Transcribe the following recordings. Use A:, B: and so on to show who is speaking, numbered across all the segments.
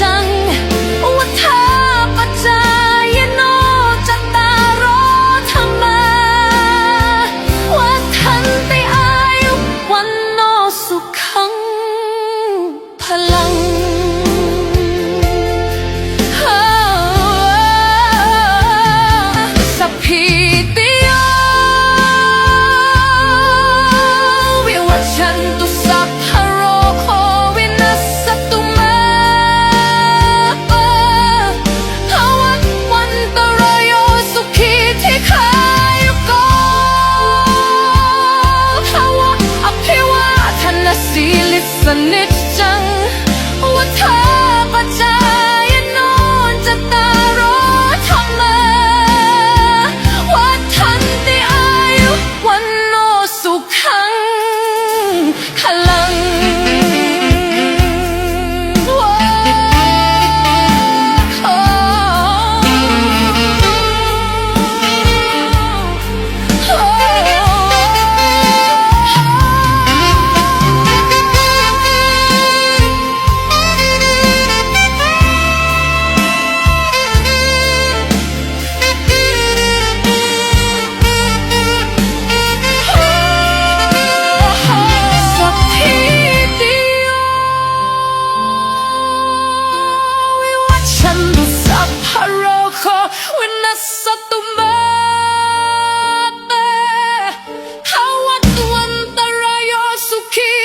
A: 想。 สนิทจัง ว่าเธอประจานอนจับตารอทำไมว่าทันที่อายุวันโนสุขังคล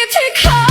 A: take care.